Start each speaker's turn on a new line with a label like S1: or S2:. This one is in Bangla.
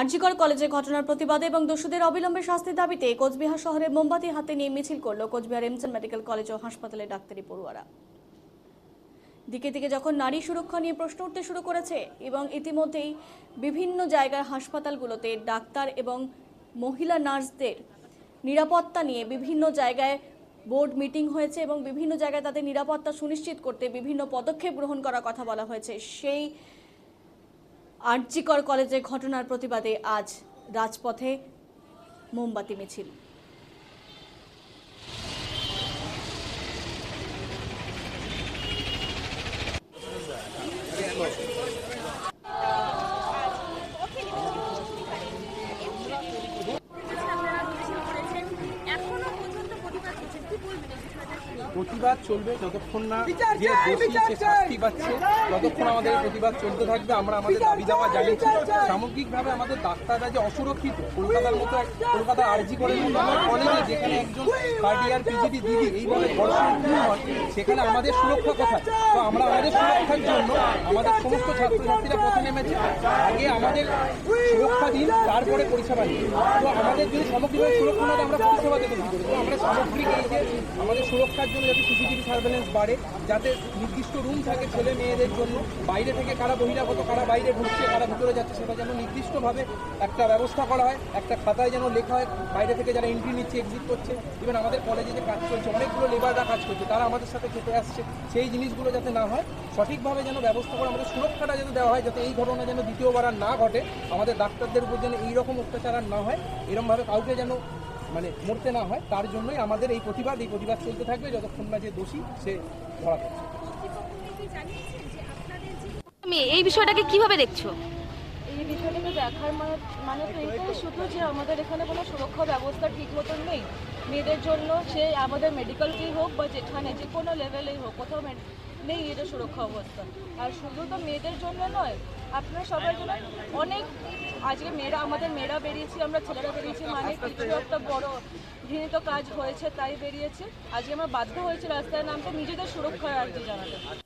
S1: আরজিকর কলেজে ঘটনার প্রতিবাদে এবং দোষীদের অবিলম্বে শাস্তির দাবিতে কোচবিহার শহরে মোমবাতি হাতে নিয়ে মিছিল করল কোচবিহার এমসেন মেডিকেল কলেজ ও হাসপাতালে ডাক্তারি পড়ুয়ারা। দিকে দিকে যখন নারী সুরক্ষা নিয়ে প্রশ্ন উঠতে শুরু করেছে এবং ইতিমধ্যেই বিভিন্ন জায়গার হাসপাতালগুলোতে ডাক্তার এবং মহিলা নার্সদের নিরাপত্তা নিয়ে বিভিন্ন জায়গায় বোর্ড মিটিং হয়েছে এবং বিভিন্ন জায়গায় তাদের নিরাপত্তা সুনিশ্চিত করতে বিভিন্ন পদক্ষেপ গ্রহণ করার কথা বলা হয়েছে। সেই আরজিকর কলেজে ঘটনার প্রতিবাদে আজ রাজপথে মোমবাতি মিছিল।
S2: আপনারা মিছিল করেছেন এখনও পর্যন্ত প্রতিবাদ করছেন কি বলবেন এই বিষয়টা নিয়ে?
S3: প্রতিবাদ চলবে যতক্ষণ না যে দোষী সে শাস্তি পাচ্ছে ততক্ষণ আমাদের প্রতিবাদ চলতে থাকবে আমরা আমাদের দাবি দাওয়া জানিয়েছি সামগ্রিকভাবে আমাদের ডাক্তাররা যে অসুরক্ষিত কলকাতার মতো কলকাতা কলকাতার আরজি করে কলেজে যেখানে একজন কার্ডিয়ার পিজিডি দিদি এইভাবে ধর্ষণ হন সেখানে আমাদের সুরক্ষা কথা তো আমরা আমাদের সুরক্ষার জন্য আমাদের সমস্ত ছাত্রছাত্রীরা পথে নেমেছে। আগে আমাদের সুরক্ষা দিন, তারপরে পরিষেবা দিন তো আমাদের যদি সামগ্রিকভাবে সুরক্ষা না আমরা পরিষেবা দেবো কী তো আমরা সামগ্রিক এই যে আমাদের সুরক্ষার জন্য যাতে সিসিটিভি সার্ভেলেন্স বাড়ে, যাতে নির্দিষ্ট রুম থাকে ছেলে মেয়েদের জন্য, বাইরে থেকে কারা বহিরাগত, কারা বাইরে ঢুকছে কারা ভিতরে যাচ্ছে, সেটা যেন নির্দিষ্টভাবে একটা ব্যবস্থা করা হয়, একটা খাতায় যেন লেখা হয়, বাইরে থেকে যারা এন্ট্রি নিচ্ছে এক্সিট করছে। ইভেন আমাদের কলেজে যে কাজ চলছে, অনেকগুলো লেবাররা কাজ করছে, তারা আমাদের সাথে খেতে আসছে। সেই জিনিসগুলো যাতে না হয় সঠিকভাবে যেন ব্যবস্থা করে আমাদের সুরক্ষাটা যাতে দেওয়া হয় যাতে এই ঘটনা যেন দ্বিতীয়বার আর না ঘটে আমাদের ডাক্তারদের উপর যেন এইরকম অত্যাচার আর না হয় এরকমভাবে কাউকে যেন মানে মরতে না হয় তার জন্যই আমাদের এই প্রতিবাদ এই প্রতিবাদ চলতে থাকবে যতক্ষণ না যে দোষী সে ধরা পড়ছে।
S4: এই বিষয়টাকে কীভাবে দেখছ?
S5: এই বিষয়টাকে দেখার মানে মানে তো এটাই শুধু যে আমাদের এখানে কোনো সুরক্ষা ব্যবস্থা ঠিক মতন নেই মেয়েদের জন্য সে আমাদের মেডিকেলকেই হোক বা যেখানে যে কোনো লেভেলেই হোক কোথাও নেই, এটা সুরক্ষা অবস্থা। আর শুধু তো মেয়েদের জন্য নয়, আপনারা সবার জন্য অনেক আজকে মেয়েরা, আমাদের মেয়েরা বেরিয়েছি, আমরা ছেলেরা বেরিয়েছি মানে কিছু একটা বড় ঘৃণিত কাজ হয়েছে, তাই বেরিয়েছে। আজকে আমরা বাধ্য হয়েছে রাস্তায় নামতে, নিজেদের সুরক্ষার আর কি জানাতে।